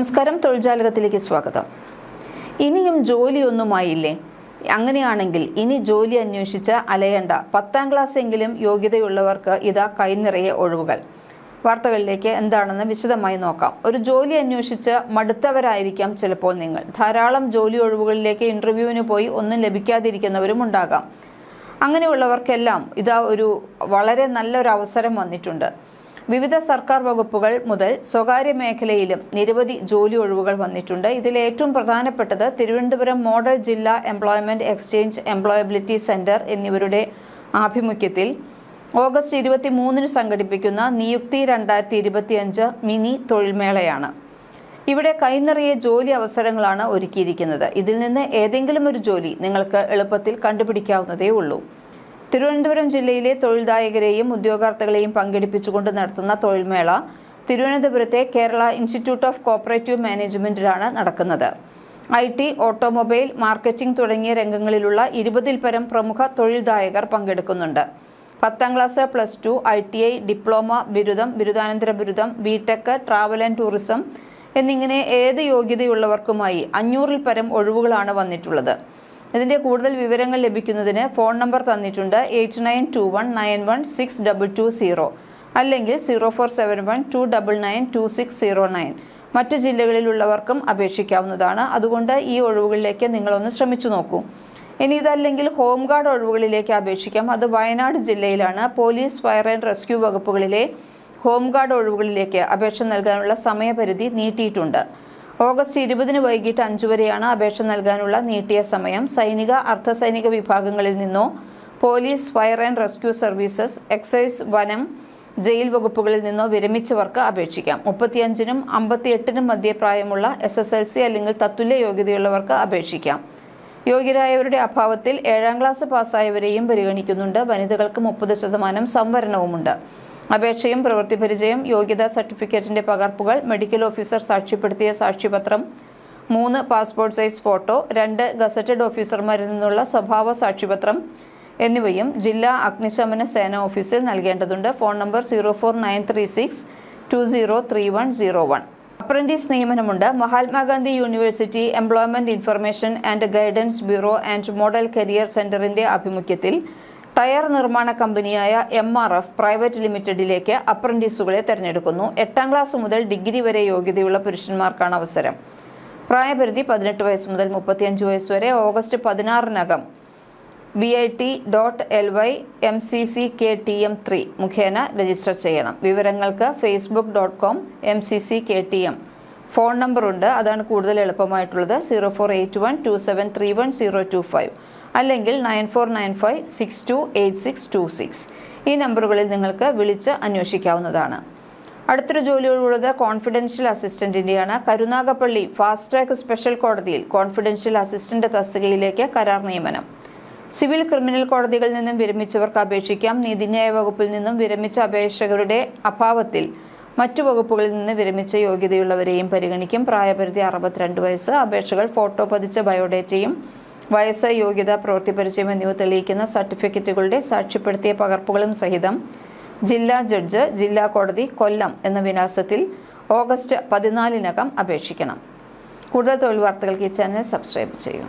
നമസ്കാരം തൊഴിൽജാലകത്തിലേക്ക് സ്വാഗതം. ഇനിയും ജോലിയൊന്നുമായില്ലേ? അങ്ങനെയാണെങ്കിൽ ഇനി ജോലി അന്വേഷിച്ച അലയണ്ട. പത്താം ക്ലാസ് എങ്കിലും യോഗ്യതയുള്ളവർക്ക് ഇതാ കൈനിറയെ ഒഴിവുകൾ. വാർത്തകളിലേക്ക് എന്താണെന്ന് വിശദമായി നോക്കാം. ഒരു ജോലി അന്വേഷിച്ച് മടുത്തവരായിരിക്കാം ചിലപ്പോൾ നിങ്ങൾ. ധാരാളം ജോലി ഒഴിവുകളിലേക്ക് ഇന്റർവ്യൂവിന് പോയി ഒന്നും ലഭിക്കാതിരിക്കുന്നവരും ഉണ്ടാകാം. അങ്ങനെയുള്ളവർക്കെല്ലാം ഇതാ ഒരു വളരെ നല്ലൊരു അവസരം വന്നിട്ടുണ്ട്. വിവിധ സർക്കാർ വകുപ്പുകൾ മുതൽ സ്വകാര്യ മേഖലയിലും നിരവധി ജോലി ഒഴിവുകൾ വന്നിട്ടുണ്ട്. ഇതിൽ ഏറ്റവും പ്രധാനപ്പെട്ടത് തിരുവനന്തപുരം മോഡൽ ജില്ലാ എംപ്ലോയ്മെന്റ് എക്സ്ചേഞ്ച് എംപ്ലോയബിലിറ്റി സെന്റർ എന്നിവരുടെ ആഭിമുഖ്യത്തിൽ ഓഗസ്റ്റ് ഇരുപത്തി മൂന്നിന് സംഘടിപ്പിക്കുന്ന നിയുക്തി രണ്ടായിരത്തി ഇരുപത്തിയഞ്ച് മിനി തൊഴിൽമേളയാണ്. ഇവിടെ കൈനിറിയ ജോലി അവസരങ്ങളാണ് ഒരുക്കിയിരിക്കുന്നത്. ഇതിൽ നിന്ന് ഏതെങ്കിലും ഒരു ജോലി നിങ്ങൾക്ക് എളുപ്പത്തിൽ കണ്ടുപിടിക്കാവുന്നതേ ഉള്ളൂ. തിരുവനന്തപുരം ജില്ലയിലെ തൊഴിൽദായകരെയും ഉദ്യോഗാർത്ഥികളെയും പങ്കെടുപ്പിച്ചുകൊണ്ട് നടത്തുന്ന തൊഴിൽമേള തിരുവനന്തപുരത്തെ കേരള ഇൻസ്റ്റിറ്റ്യൂട്ട് ഓഫ് കോപ്പറേറ്റീവ് മാനേജ്മെന്റിലാണ് നടക്കുന്നത്. ഐ ടി ഓട്ടോമൊബൈൽ മാർക്കറ്റിംഗ് തുടങ്ങിയ രംഗങ്ങളിലുള്ള ഇരുപതിൽ പരം പ്രമുഖ തൊഴിൽദായകർ പങ്കെടുക്കുന്നുണ്ട്. പത്താം class plus two I T I diploma ബിരുദം ബിരുദാനന്തര ബിരുദം ബിടെക് ട്രാവൽ ആൻഡ് ടൂറിസം എന്നിങ്ങനെ ഏത് യോഗ്യതയുള്ളവർക്കുമായി അഞ്ഞൂറിൽ പരം ഒഴിവുകളാണ് വന്നിട്ടുള്ളത്. ഇതിന്റെ കൂടുതൽ വിവരങ്ങൾ ലഭിക്കുന്നതിന് ഫോൺ നമ്പർ തന്നിട്ടുണ്ട് eight nine two one nine one six double two zero അല്ലെങ്കിൽ zero four seven one two double nine two six zero nine. മറ്റ് ജില്ലകളിലുള്ളവർക്കും അപേക്ഷിക്കാവുന്നതാണ്. അതുകൊണ്ട് ഈ ഒഴിവുകളിലേക്ക് നിങ്ങളൊന്ന് ശ്രമിച്ചു നോക്കൂ. ഇനി ഇതല്ലെങ്കിൽ ഹോം ഗാർഡ് ഒഴിവുകളിലേക്ക് അപേക്ഷിക്കാം. അത് വയനാട് ജില്ലയിലാണ്. പോലീസ് ഫയർ ആൻഡ് റെസ്ക്യൂ വകുപ്പുകളിലെ ഹോം ഗാർഡ് ഒഴിവുകളിലേക്ക് അപേക്ഷ നൽകാനുള്ള സമയപരിധി നീട്ടിയിട്ടുണ്ട്. ഓഗസ്റ്റ് ഇരുപതിന് വൈകിട്ട് അഞ്ചു വരെയാണ് അപേക്ഷ നൽകാനുള്ള നീട്ടിയ സമയം. സൈനിക അർദ്ധസൈനിക വിഭാഗങ്ങളിൽ നിന്നോ police fire and rescue services excise വനം ജയിൽ വകുപ്പുകളിൽ നിന്നോ വിരമിച്ചവർക്ക് അപേക്ഷിക്കാം. മുപ്പത്തിയഞ്ചിനും അമ്പത്തിയെട്ടിനും മധ്യേ പ്രായമുള്ള എസ് എസ് എൽ സി അല്ലെങ്കിൽ തത്തുല്യ യോഗ്യതയുള്ളവർക്ക് അപേക്ഷിക്കാം. യോഗ്യരായവരുടെ അഭാവത്തിൽ ഏഴാം ക്ലാസ് പാസ്സായവരെയും പരിഗണിക്കുന്നുണ്ട്. വനിതകൾക്ക് മുപ്പത് ശതമാനം സംവരണവുമുണ്ട്. അപേക്ഷയും പ്രവൃത്തി പരിചയം യോഗ്യതാ സർട്ടിഫിക്കറ്റിന്റെ പകർപ്പുകൾ മെഡിക്കൽ ഓഫീസർ സാക്ഷ്യപ്പെടുത്തിയ സാക്ഷ്യപത്രം മൂന്ന് പാസ്പോർട്ട് സൈസ് ഫോട്ടോ രണ്ട് ഗസറ്റഡ് ഓഫീസർമാരിൽ നിന്നുള്ള സ്വഭാവ സാക്ഷ്യപത്രം എന്നിവയും ജില്ലാ അഗ്നിശമന സേന ഓഫീസിൽ നൽകേണ്ടതുണ്ട്. Phone number zero four nine three six two zero three one zero one. Apprentice നിയമനമുണ്ട്. Mahatma Gandhi university employment information and guidance bureau and model career സെന്ററിന്റെ ആഭിമുഖ്യത്തിൽ ടയർ നിർമ്മാണ കമ്പനിയായ എം ആർ എഫ് പ്രൈവറ്റ് ലിമിറ്റഡിലേക്ക് അപ്രന്റീസുകളെ തെരഞ്ഞെടുക്കുന്നു. എട്ടാം ക്ലാസ് മുതൽ ഡിഗ്രി വരെ യോഗ്യതയുള്ള പുരുഷന്മാർക്കാണ് അവസരം. പ്രായപരിധി പതിനെട്ട് വയസ്സ് മുതൽ മുപ്പത്തിയഞ്ച് വയസ്സ് വരെ. August പതിനാറിനകം B I T dot L Y M C C K T M three മുഖേന രജിസ്റ്റർ ചെയ്യണം. വിവരങ്ങൾക്ക് Facebook dot com M C C K T M phone നമ്പറുണ്ട് അതാണ് കൂടുതൽ എളുപ്പമായിട്ടുള്ളത്. Zero four eight one two seven three one zero two five അല്ലെങ്കിൽ nine four nine five six two eight six two six. ഈ നമ്പറുകളിൽ നിങ്ങൾക്ക് വിളിച്ച് അന്വേഷിക്കാവുന്നതാണ്. അടുത്തൊരു ജോലിയോടുള്ളത് കോൺഫിഡൻഷ്യൽ അസിസ്റ്റന്റിന്റെയാണ്. കരുനാഗപ്പള്ളി ഫാസ്റ്റ് ട്രാക്ക് സ്പെഷ്യൽ കോടതിയിൽ കോൺഫിഡൻഷ്യൽ അസിസ്റ്റന്റ് തസ്തികയിലേക്ക് കരാർ നിയമനം. സിവിൽ ക്രിമിനൽ കോടതികളിൽ നിന്നും വിരമിച്ചവർക്ക് അപേക്ഷിക്കാം. നീതിന്യായ വകുപ്പിൽ നിന്നും വിരമിച്ച അപേക്ഷകരുടെ അഭാവത്തിൽ മറ്റു വകുപ്പുകളിൽ നിന്ന് വിരമിച്ച യോഗ്യതയുള്ളവരെയും പരിഗണിക്കും. പ്രായപരിധി അറുപത്തിരണ്ട് വയസ്സ്. അപേക്ഷകൾ ഫോട്ടോ പതിച്ച ബയോഡേറ്റയും വയസ്സ് യോഗ്യത പ്രവൃത്തി പരിചയം എന്നിവ തെളിയിക്കുന്ന സർട്ടിഫിക്കറ്റുകളുടെ സാക്ഷ്യപ്പെടുത്തിയ പകർപ്പുകളും സഹിതം ജില്ലാ ജഡ്ജ് ജില്ലാ കോടതി കൊല്ലം എന്ന വിലാസത്തിൽ ഓഗസ്റ്റ് പതിനാലിനകം അപേക്ഷിക്കണം. കൂടുതൽ തൊഴിൽ വാർത്തകൾക്ക് ഈ ചാനൽ സബ്സ്ക്രൈബ് ചെയ്യൂ.